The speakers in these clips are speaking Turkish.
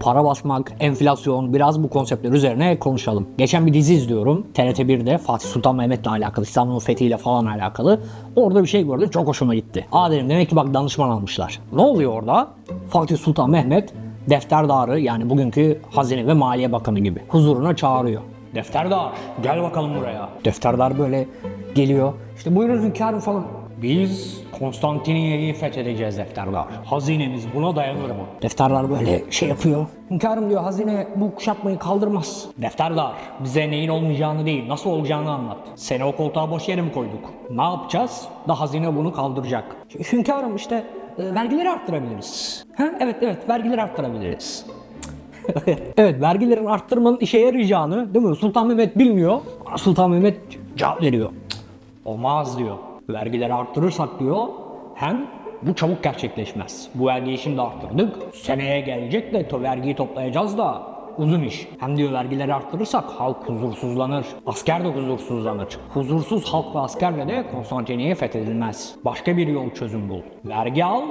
para basmak, enflasyon biraz bu konseptler üzerine konuşalım. Geçen bir dizi izliyorum. TRT 1'de Fatih Sultan Mehmet'le alakalı, İstanbul'un fethiyle falan alakalı. Orada bir şey gördüm çok hoşuma gitti. Aa dedim demek ki bak danışman almışlar. Ne oluyor orada? Fatih Sultan Mehmet defterdarı yani bugünkü Hazine ve Maliye Bakanı gibi huzuruna çağırıyor. Defterdar gel bakalım buraya. Defterdar böyle geliyor. İşte buyurun hünkârım falan. Biz Konstantiniyye'yi fethedeceğiz defterdar. Hazinemiz buna dayanır mı? Defterdar böyle şey yapıyor. Hünkârım diyor hazine bu kuşatmayı kaldırmaz. Defterdar bize neyin olmayacağını değil nasıl olacağını anlat. Seni o koltuğa boş yere mi koyduk? Ne yapacağız? Da hazine bunu kaldıracak. Hünkârım işte e, vergileri arttırabiliriz. Ha, evet evet vergileri arttırabiliriz. evet vergilerin arttırmanın işe yarayacağını değil mi? Sultan Mehmet bilmiyor. Sultan Mehmet cevap veriyor. Olmaz diyor. Vergileri arttırırsak diyor hem bu çabuk gerçekleşmez. Bu vergiyi şimdi arttırdık. Seneye gelecek de to vergiyi toplayacağız da uzun iş. Hem diyor vergileri arttırırsak halk huzursuzlanır. Asker de huzursuzlanır. Huzursuz halk ve askerle de Konstantiniye fethedilmez. Başka bir yol çözüm bul. Vergi al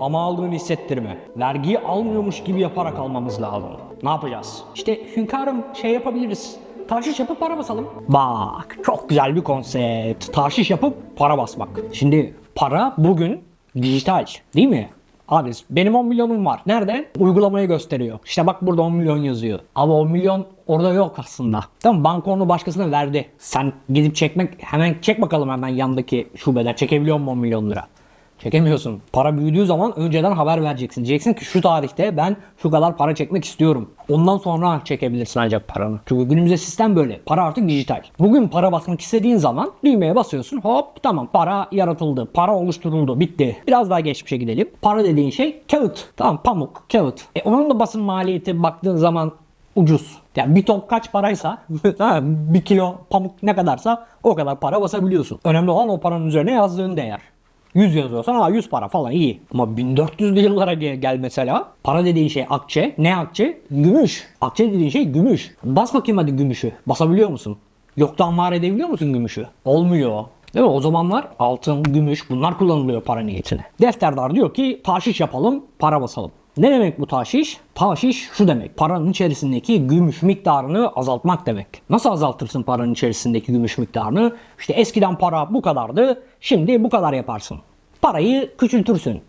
ama aldığını hissettirme. Vergiyi almıyormuş gibi yaparak almamız lazım. Ne yapacağız? İşte hünkârım şey yapabiliriz. Taşiş yapıp para basalım. Bak çok güzel bir konsept. Taşiş yapıp para basmak. Şimdi para bugün dijital değil mi? Abi benim 10 milyonum var. Nerede? Uygulamayı gösteriyor. İşte bak burada 10 milyon yazıyor. Ama 10 milyon orada yok aslında. Tamam banka onu başkasına verdi. Sen gidip çekmek hemen çek bakalım hemen yandaki şubeden. Çekebiliyor musun 10 milyon lira? Çekemiyorsun. Para büyüdüğü zaman önceden haber vereceksin. Diyeceksin ki şu tarihte ben şu kadar para çekmek istiyorum. Ondan sonra çekebilirsin ancak paranı. Çünkü günümüzde sistem böyle. Para artık dijital. Bugün para basmak istediğin zaman düğmeye basıyorsun. Hop tamam para yaratıldı. Para oluşturuldu. Bitti. Biraz daha geçmişe gidelim. Para dediğin şey kağıt. Tamam pamuk, kağıt. E, onun da basın maliyeti baktığın zaman ucuz. Yani bir ton kaç paraysa, bir kilo pamuk ne kadarsa o kadar para basabiliyorsun. Önemli olan o paranın üzerine yazdığın değer. 100 yazıyorsan ha 100 para falan iyi. Ama 1400'lü yıllara gel, mesela. Para dediğin şey akçe. Ne akçe? Gümüş. Akçe dediğin şey gümüş. Bas bakayım hadi gümüşü. Basabiliyor musun? Yoktan var edebiliyor musun gümüşü? Olmuyor. Değil mi? O zamanlar altın, gümüş bunlar kullanılıyor para niyetine. Defterdar diyor ki taşiş yapalım, para basalım. Ne demek bu taşiş? Taşiş şu demek. Paranın içerisindeki gümüş miktarını azaltmak demek. Nasıl azaltırsın paranın içerisindeki gümüş miktarını? İşte eskiden para bu kadardı. Şimdi bu kadar yaparsın. Parayı küçültürsün.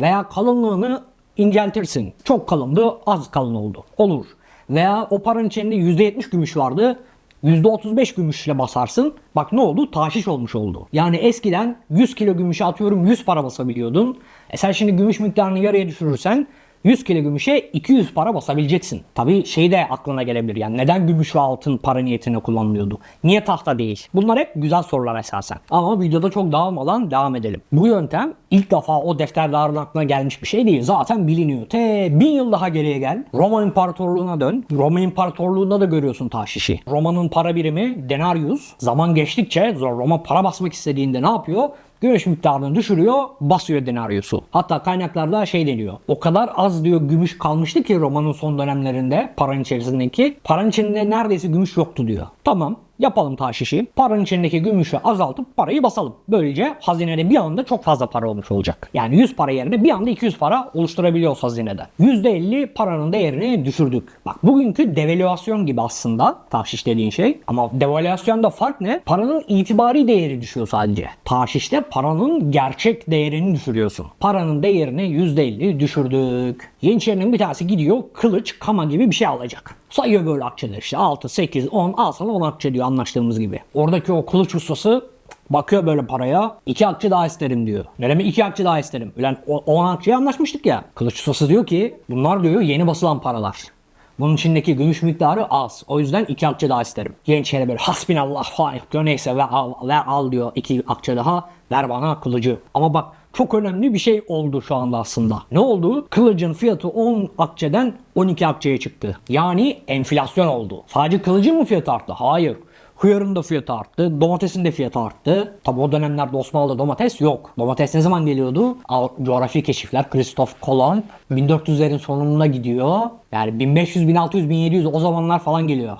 Veya kalınlığını inceltirsin. Çok kalındı, az kalın oldu. Olur. Veya o paranın içinde %70 gümüş vardı. %35 gümüşle basarsın. Bak ne oldu? Taşiş olmuş oldu. Yani eskiden 100 kilo gümüşe atıyorum 100 para basabiliyordun. E sen şimdi gümüş miktarını yarıya düşürürsen 100 kilo gümüşe 200 para basabileceksin. Tabii şey de aklına gelebilir yani neden gümüş ve altın para niyetine kullanılıyordu? Niye tahta değil? Bunlar hep güzel sorular esasen. Ama videoda çok dağılmadan devam edelim. Bu yöntem ilk defa o defterdarın aklına gelmiş bir şey değil. Zaten biliniyor. Te bin yıl daha geriye gel. Roma İmparatorluğu'na dön. Roma İmparatorluğu'nda da görüyorsun taşişi. Roma'nın para birimi denarius. Zaman geçtikçe Roma para basmak istediğinde ne yapıyor? Gümüş miktarını düşürüyor, basıyor denariusu. Hatta kaynaklarda şey deniyor. O kadar az diyor gümüş kalmıştı ki romanın son dönemlerinde paranın içerisindeki. Paranın içinde neredeyse gümüş yoktu diyor. Tamam yapalım taşişi. Paranın içindeki gümüşü azaltıp parayı basalım. Böylece hazinede bir anda çok fazla para olmuş olacak. Yani 100 para yerine bir anda 200 para oluşturabiliyoruz hazinede. %50 paranın değerini düşürdük. Bak bugünkü devalüasyon gibi aslında taşiş dediğin şey. Ama devalüasyonda fark ne? Paranın itibari değeri düşüyor sadece. Taşişte paranın gerçek değerini düşürüyorsun. Paranın değerini %50 düşürdük. Yeniçerinin bir tanesi gidiyor kılıç, kama gibi bir şey alacak. Sayıyor böyle akçeler işte 6, 8, 10 al sana 10 akçe diyor anlaştığımız gibi. Oradaki o kılıç ustası bakıyor böyle paraya. iki akçe daha isterim diyor. Ne demek iki akçe daha isterim? Ulan 10 akçeye anlaşmıştık ya. Kılıç ustası diyor ki bunlar diyor yeni basılan paralar. Bunun içindeki gümüş miktarı az. O yüzden iki akçe daha isterim. Yeniçeri böyle hasbinallah falan diyor. Neyse ver al, ver al diyor iki akçe daha. Ver bana kılıcı. Ama bak çok önemli bir şey oldu şu anda aslında. Ne oldu? Kılıcın fiyatı 10 akçeden 12 akçeye çıktı. Yani enflasyon oldu. Sadece kılıcın mı fiyatı arttı? Hayır. Hıyarın da fiyatı arttı. Domatesin de fiyatı arttı. Tabi o dönemlerde Osmanlı'da domates yok. Domates ne zaman geliyordu? Coğrafi keşifler. Christoph Kolomb 1400'lerin sonuna gidiyor. Yani 1500, 1600, 1700 o zamanlar falan geliyor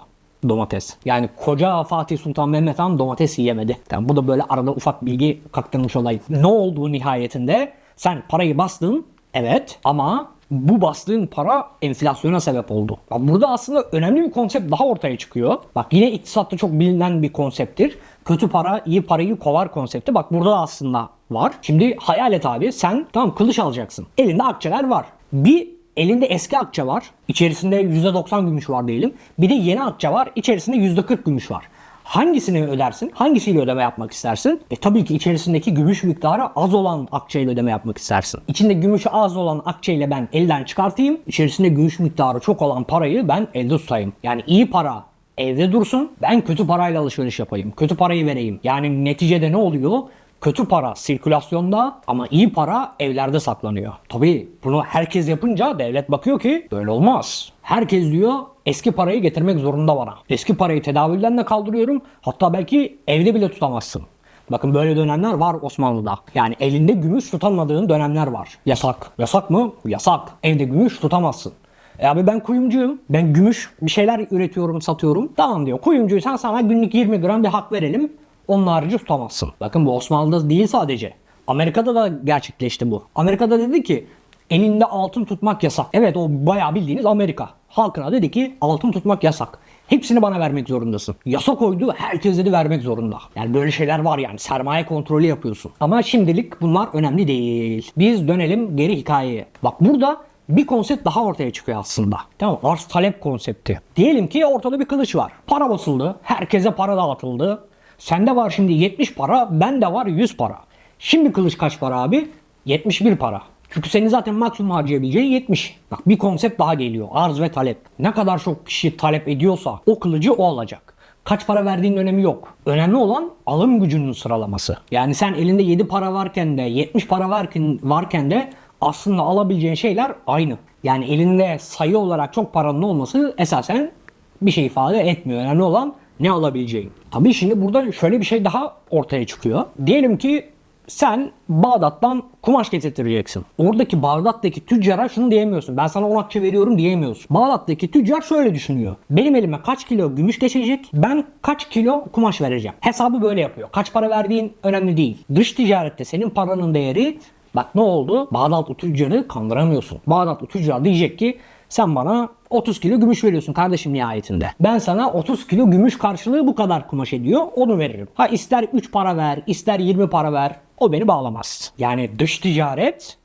domates. Yani koca Fatih Sultan Mehmet Han domates yiyemedi. Yani bu da böyle arada ufak bilgi kaktırmış olayım. Ne oldu nihayetinde? Sen parayı bastın evet ama bu bastığın para enflasyona sebep oldu. Bak burada aslında önemli bir konsept daha ortaya çıkıyor. Bak yine iktisatta çok bilinen bir konsepttir. Kötü para iyi parayı kovar konsepti. Bak burada da aslında var. Şimdi hayal et abi sen tamam kılıç alacaksın. Elinde akçeler var. Bir elinde eski akçe var. İçerisinde %90 gümüş var diyelim. Bir de yeni akçe var. İçerisinde %40 gümüş var. Hangisini ödersin? Hangisiyle ödeme yapmak istersin? E tabii ki içerisindeki gümüş miktarı az olan akçeyle ödeme yapmak istersin. İçinde gümüşü az olan akçeyle ben elden çıkartayım. İçerisinde gümüş miktarı çok olan parayı ben elde tutayım. Yani iyi para evde dursun. Ben kötü parayla alışveriş yapayım. Kötü parayı vereyim. Yani neticede ne oluyor? Kötü para sirkülasyonda ama iyi para evlerde saklanıyor. Tabii bunu herkes yapınca devlet bakıyor ki böyle olmaz. Herkes diyor eski parayı getirmek zorunda bana. Eski parayı tedavülden de kaldırıyorum. Hatta belki evde bile tutamazsın. Bakın böyle dönemler var Osmanlı'da. Yani elinde gümüş tutamadığın dönemler var. Yasak. Yasak mı? Yasak. Evde gümüş tutamazsın. E abi ben kuyumcuyum. Ben gümüş bir şeyler üretiyorum, satıyorum. Tamam diyor. Kuyumcuysan sana günlük 20 gram bir hak verelim. Onun harici tutamazsın. Bakın bu Osmanlı'da değil sadece. Amerika'da da gerçekleşti bu. Amerika'da dedi ki elinde altın tutmak yasak. Evet o bayağı bildiğiniz Amerika. Halkına dedi ki altın tutmak yasak. Hepsini bana vermek zorundasın. Yasa koydu herkes dedi vermek zorunda. Yani böyle şeyler var yani sermaye kontrolü yapıyorsun. Ama şimdilik bunlar önemli değil. Biz dönelim geri hikayeye. Bak burada bir konsept daha ortaya çıkıyor aslında. Tamam arz talep konsepti. Diyelim ki ortada bir kılıç var. Para basıldı. Herkese para dağıtıldı. Sende var şimdi 70 para, bende var 100 para. Şimdi kılıç kaç para abi? 71 para. Çünkü senin zaten maksimum harcayabileceğin 70. Bak bir konsept daha geliyor. Arz ve talep. Ne kadar çok kişi talep ediyorsa o kılıcı o alacak. Kaç para verdiğinin önemi yok. Önemli olan alım gücünün sıralaması. Yani sen elinde 7 para varken de 70 para varken, varken de aslında alabileceğin şeyler aynı. Yani elinde sayı olarak çok paranın olması esasen bir şey ifade etmiyor. Önemli olan ne alabileceğin. Tabii şimdi burada şöyle bir şey daha ortaya çıkıyor. Diyelim ki sen Bağdat'tan kumaş getirteceksin. Oradaki Bağdat'taki tüccara şunu diyemiyorsun. Ben sana 10 akçe veriyorum diyemiyorsun. Bağdat'taki tüccar şöyle düşünüyor. Benim elime kaç kilo gümüş geçecek? Ben kaç kilo kumaş vereceğim? Hesabı böyle yapıyor. Kaç para verdiğin önemli değil. Dış ticarette senin paranın değeri Bak ne oldu? Bağdatlı tüccarı kandıramıyorsun. Bağdatlı tüccar diyecek ki sen bana 30 kilo gümüş veriyorsun kardeşim nihayetinde. Ben sana 30 kilo gümüş karşılığı bu kadar kumaş ediyor. Onu veririm. Ha ister 3 para ver, ister 20 para ver. O beni bağlamaz. Yani dış ticaret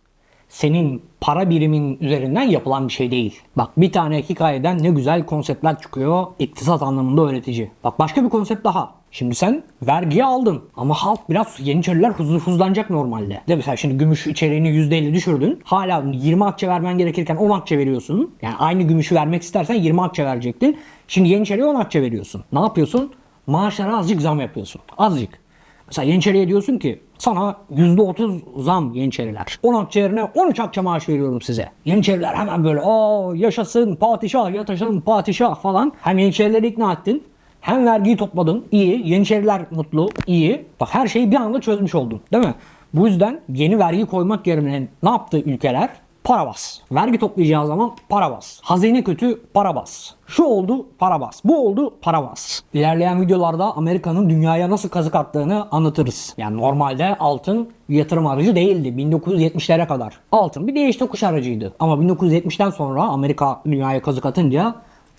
senin para birimin üzerinden yapılan bir şey değil. Bak bir tane hikayeden ne güzel konseptler çıkıyor iktisat anlamında öğretici. Bak başka bir konsept daha. Şimdi sen vergiyi aldın ama halk biraz Yeniçeriler hızlı hızlanacak normalde. Mi? Sen şimdi gümüş içeriğini %50 düşürdün. Hala 20 akçe vermen gerekirken 10 akçe veriyorsun. Yani aynı gümüşü vermek istersen 20 akçe verecektin. Şimdi Yeniçeriye 10 akçe veriyorsun. Ne yapıyorsun? Maaşlara azıcık zam yapıyorsun. Azıcık. Mesela Yeniçeriye diyorsun ki sana %30 zam Yeniçeriler. 10 akçe yerine 13 akçe maaş veriyorum size. Yeniçeriler hemen böyle o yaşasın padişah yaşasın padişah falan. Hem Yeniçerileri ikna ettin hem vergiyi topladın iyi. Yeniçeriler mutlu iyi. Bak her şeyi bir anda çözmüş oldun değil mi? Bu yüzden yeni vergi koymak yerine ne yaptı ülkeler? Para bas. Vergi toplayacağı zaman para bas. Hazine kötü para bas. Şu oldu para bas. Bu oldu para bas. İlerleyen videolarda Amerika'nın dünyaya nasıl kazık attığını anlatırız. Yani normalde altın yatırım aracı değildi 1970'lere kadar. Altın bir değiş tokuş aracıydı. Ama 1970'ten sonra Amerika dünyaya kazık atınca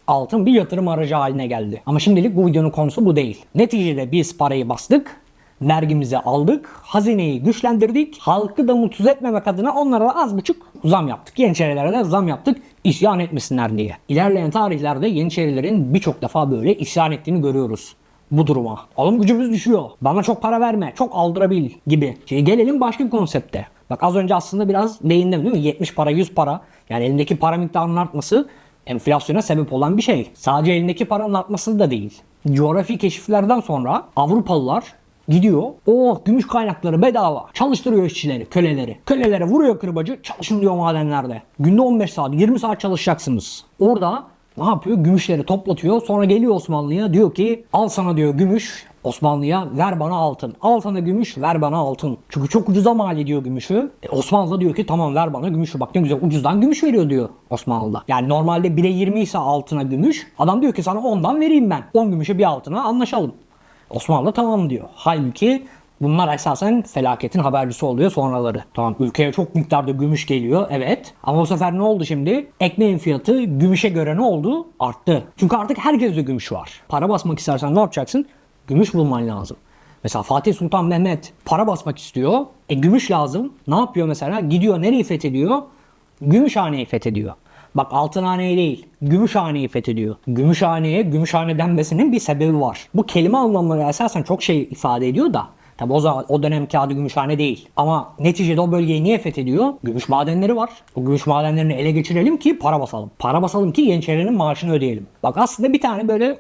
altın bir yatırım aracı haline geldi. Ama şimdilik bu videonun konusu bu değil. Neticede biz parayı bastık, vergimizi aldık, hazineyi güçlendirdik, halkı da mutsuz etmemek adına onlara da az buçuk zam yaptık. Yeniçerilere de zam yaptık isyan etmesinler diye. İlerleyen tarihlerde Yeniçerilerin birçok defa böyle isyan ettiğini görüyoruz bu duruma. Alım gücümüz düşüyor. Bana çok para verme, çok aldırabil gibi. Şimdi gelelim başka bir konsepte. Bak az önce aslında biraz değindim değil mi? 70 para, 100 para. Yani elindeki para miktarının artması enflasyona sebep olan bir şey. Sadece elindeki paranın artması da değil. Coğrafi keşiflerden sonra Avrupalılar gidiyor. O gümüş kaynakları bedava. Çalıştırıyor işçileri, köleleri. Kölelere vuruyor kırbacı. Çalışın diyor madenlerde. Günde 15 saat, 20 saat çalışacaksınız. Orada ne yapıyor? Gümüşleri toplatıyor. Sonra geliyor Osmanlı'ya diyor ki al sana diyor gümüş. Osmanlı'ya ver bana altın. Al sana gümüş ver bana altın. Çünkü çok ucuza mal ediyor gümüşü. E, Osmanlı diyor ki tamam ver bana gümüşü. Bak ne güzel ucuzdan gümüş veriyor diyor Osmanlı'da. Yani normalde 1'e 20 ise altına gümüş. Adam diyor ki sana ondan vereyim ben. 10 gümüşe bir altına anlaşalım. Osmanlı tamam diyor. Halbuki Bunlar esasen felaketin habercisi oluyor sonraları. Tamam ülkeye çok miktarda gümüş geliyor evet. Ama bu sefer ne oldu şimdi? Ekmeğin fiyatı gümüşe göre ne oldu? Arttı. Çünkü artık herkeste gümüş var. Para basmak istersen ne yapacaksın? Gümüş bulman lazım. Mesela Fatih Sultan Mehmet para basmak istiyor. E gümüş lazım. Ne yapıyor mesela? Gidiyor nereyi fethediyor? Gümüşhaneyi fethediyor. Bak Altınhane'yi değil, Gümüşhane'yi fethediyor. Gümüşhane'ye Gümüşhane denmesinin bir sebebi var. Bu kelime anlamları esasen çok şey ifade ediyor da. Tabi o zaman o dönemki adı Gümüşhane değil. Ama neticede o bölgeyi niye fethediyor? Gümüş madenleri var. O gümüş madenlerini ele geçirelim ki para basalım. Para basalım ki Yeniçerilerin maaşını ödeyelim. Bak aslında bir tane böyle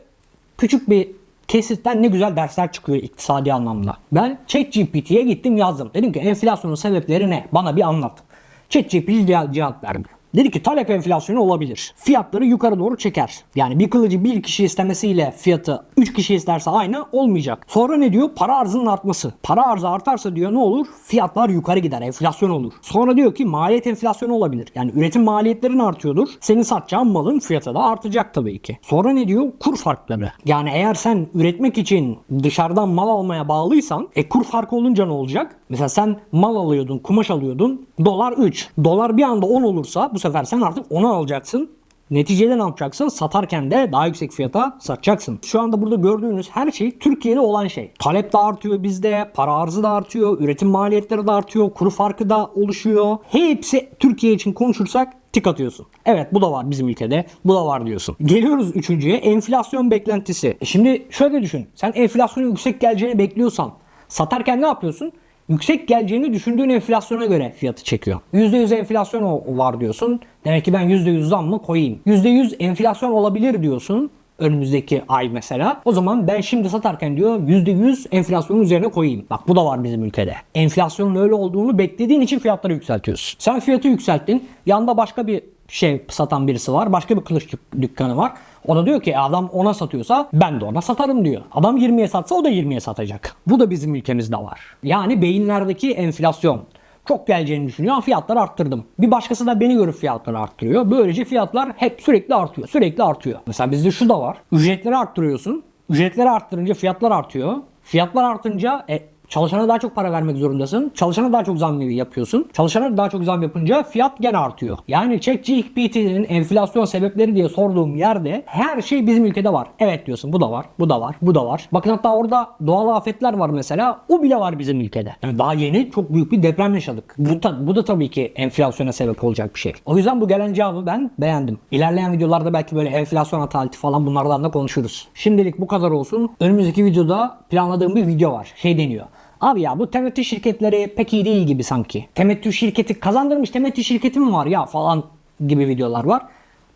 küçük bir kesitten ne güzel dersler çıkıyor iktisadi anlamda. Ben ChatGPT'ye gittim yazdım. Dedim ki enflasyonun sebepleri ne? Bana bir anlat. ChatGPT cevap verdi. Dedi ki talep enflasyonu olabilir. Fiyatları yukarı doğru çeker. Yani bir kılıcı bir kişi istemesiyle fiyatı 3 kişi isterse aynı olmayacak. Sonra ne diyor? Para arzının artması. Para arzı artarsa diyor ne olur? Fiyatlar yukarı gider. Enflasyon olur. Sonra diyor ki maliyet enflasyonu olabilir. Yani üretim maliyetlerin artıyordur. Senin satacağın malın fiyatı da artacak tabii ki. Sonra ne diyor? Kur farkları. Yani eğer sen üretmek için dışarıdan mal almaya bağlıysan e kur farkı olunca ne olacak? Mesela sen mal alıyordun, kumaş alıyordun. Dolar 3. Dolar bir anda 10 olursa bu sefer sen artık 10'u alacaksın. Neticede ne yapacaksın? Satarken de daha yüksek fiyata satacaksın. Şu anda burada gördüğünüz her şey Türkiye'de olan şey. Talep de artıyor bizde, para arzı da artıyor, üretim maliyetleri de artıyor, kuru farkı da oluşuyor. Hepsi Türkiye için konuşursak tik atıyorsun. Evet bu da var bizim ülkede. Bu da var diyorsun. Geliyoruz üçüncüye enflasyon beklentisi. E şimdi şöyle düşün. Sen enflasyonun yüksek geleceğini bekliyorsan satarken ne yapıyorsun? Yüksek geleceğini düşündüğün enflasyona göre fiyatı çekiyor. %100 enflasyon var diyorsun. Demek ki ben %100 zam mı koyayım? %100 enflasyon olabilir diyorsun önümüzdeki ay mesela. O zaman ben şimdi satarken diyor %100 enflasyonun üzerine koyayım. Bak bu da var bizim ülkede. Enflasyonun öyle olduğunu beklediğin için fiyatları yükseltiyorsun. Sen fiyatı yükselttin. Yanda başka bir şey satan birisi var. Başka bir kılıç dük- dükkanı var. O da diyor ki adam ona satıyorsa ben de ona satarım diyor. Adam 20'ye satsa o da 20'ye satacak. Bu da bizim ülkemizde var. Yani beyinlerdeki enflasyon. Çok geleceğini düşünüyor. Fiyatları arttırdım. Bir başkası da beni görüp fiyatları arttırıyor. Böylece fiyatlar hep sürekli artıyor. Sürekli artıyor. Mesela bizde şu da var. Ücretleri arttırıyorsun. Ücretleri arttırınca fiyatlar artıyor. Fiyatlar artınca e, Çalışana daha çok para vermek zorundasın. Çalışana daha çok zam yapıyorsun. Çalışana daha çok zam yapınca fiyat gene artıyor. Yani ChatGPT'nin enflasyon sebepleri diye sorduğum yerde her şey bizim ülkede var. Evet diyorsun bu da var, bu da var, bu da var. Bakın hatta orada doğal afetler var mesela. O bile var bizim ülkede. Yani daha yeni çok büyük bir deprem yaşadık. Bu, ta- bu da tabii ki enflasyona sebep olacak bir şey. O yüzden bu gelen cevabı ben beğendim. İlerleyen videolarda belki böyle enflasyon ataleti falan bunlardan da konuşuruz. Şimdilik bu kadar olsun. Önümüzdeki videoda planladığım bir video var. Şey deniyor. Abi ya bu temettü şirketleri pek iyi değil gibi sanki. Temettü şirketi kazandırmış temettü şirketi mi var ya falan gibi videolar var.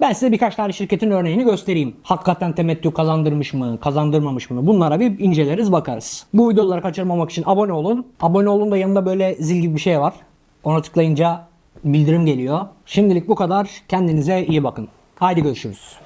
Ben size birkaç tane şirketin örneğini göstereyim. Hakikaten temettü kazandırmış mı, kazandırmamış mı? Bunlara bir inceleriz bakarız. Bu videoları kaçırmamak için abone olun. Abone olun da yanında böyle zil gibi bir şey var. Ona tıklayınca bildirim geliyor. Şimdilik bu kadar. Kendinize iyi bakın. Haydi görüşürüz.